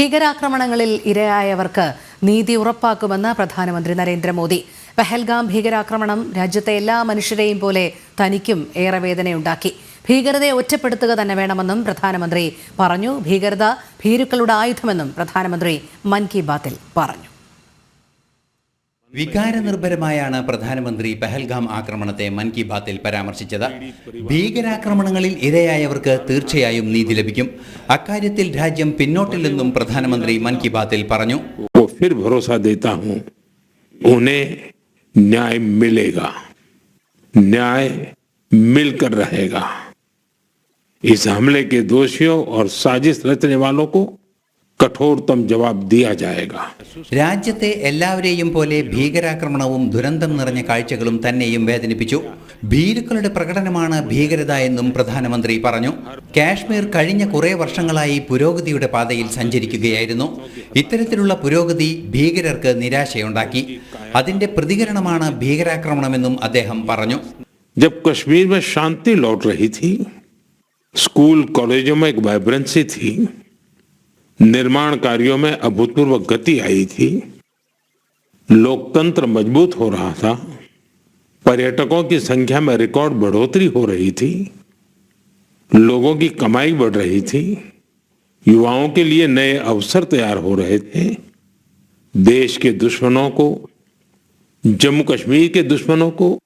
ഭീകരാക്രമണങ്ങളിൽ ഇരയായവർക്ക് നീതി ഉറപ്പാക്കുമെന്ന് പ്രധാനമന്ത്രി നരേന്ദ്രമോദി. പെഹൽഗാം ഭീകരാക്രമണം രാജ്യത്തെ എല്ലാ മനുഷ്യരെയും പോലെ തനിക്കും ഏറെ വേദനയുണ്ടാക്കി. ഭീകരതയെ ഒറ്റപ്പെടുത്തുക തന്നെ വേണമെന്നും പ്രധാനമന്ത്രി പറഞ്ഞു. ഭീകരത ഭീരുക്കളുടെ ആയുധമെന്നും പ്രധാനമന്ത്രി മൻ കി ബാത്തിൽ പറഞ്ഞു. വികാരനിർഭരമായാണ് പ്രധാനമന്ത്രി പെഹൽഗാം ആക്രമണത്തെ മൻ കി ബാത്തിൽ പരാമർശിച്ചത് ഭീകരാക്രമണങ്ങളിൽ ഇരയായവർക്ക് തീർച്ചയായും നീതി ലഭിക്കും അക്കാര്യത്തിൽ രാജ്യം പിന്നോട്ടില്ലെന്നും പ്രധാനമന്ത്രി മൻ കി ബാത്തിൽ പറഞ്ഞു को फिर भरोसा देता हूं उन्हें न्याय मिलेगा न्याय मिलकर रहेगा इस हमले के दोषियों और साजिश रचने वालों को കഠോർത്തം ജവാബ് രാജ്യത്തെ എല്ലാവരെയും പോലെ ഭീകരാക്രമണവും ദുരന്തം നിറഞ്ഞ കാഴ്ചകളും തന്നെയും വേദനിപ്പിച്ചു. ഭീരുക്കളുടെ പ്രകടനമാണ് ഭീകരത എന്നും പ്രധാനമന്ത്രി പറഞ്ഞു. കാശ്മീർ കഴിഞ്ഞ കുറേ വർഷങ്ങളായി പുരോഗതിയുടെ പാതയിൽ സഞ്ചരിക്കുകയായിരുന്നു. ഇത്തരത്തിലുള്ള പുരോഗതി ഭീകരർക്ക് നിരാശയുണ്ടാക്കി. അതിന്റെ പ്രതികരണമാണ് ഭീകരാക്രമണമെന്നും അദ്ദേഹം പറഞ്ഞു. ജബ് കശ്മീർ സ്കൂൾ കോളേജോ निर्माण कार्यों में अभूतपूर्व गति आई थी। लोकतंत्र मज़बूत हो रहा था। पर्यटकों की संख्या में रिकॉर्ड बढ़ोतरी हो रही थी। लोगों की कमाई बढ़ रही थी। युवाओं के लिए नए अवसर तैयार हो रहे थे। देश के दुश्मनों को, जम्मू कश्मीर के दुश्मनों को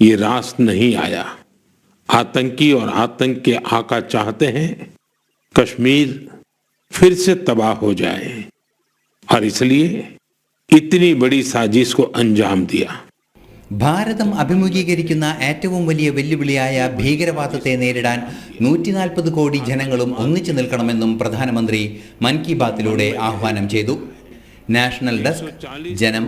ये रास नहीं आया। आतंकी और आतंक के आका चाहते हैं। कश्मीर फिर से तबाह हो जाए और इसलिए इतनी बड़ी साजिश को अंजाम दिया ഭാരതം അഭിമുഖീകരിക്കുന്ന ഏറ്റവും വലിയ വെല്ലുവിളിയായ ഭീകരവാദത്തെ നേരിടാൻ നൂറ്റി നാൽപ്പത് കോടി ജനങ്ങളും ഒന്നിച്ചു നിൽക്കണമെന്നും പ്രധാനമന്ത്രി മൻ കി ബാത്തിലൂടെ ആഹ്വാനം ചെയ്തു നാഷണൽ ഡെസ്ക് ജനം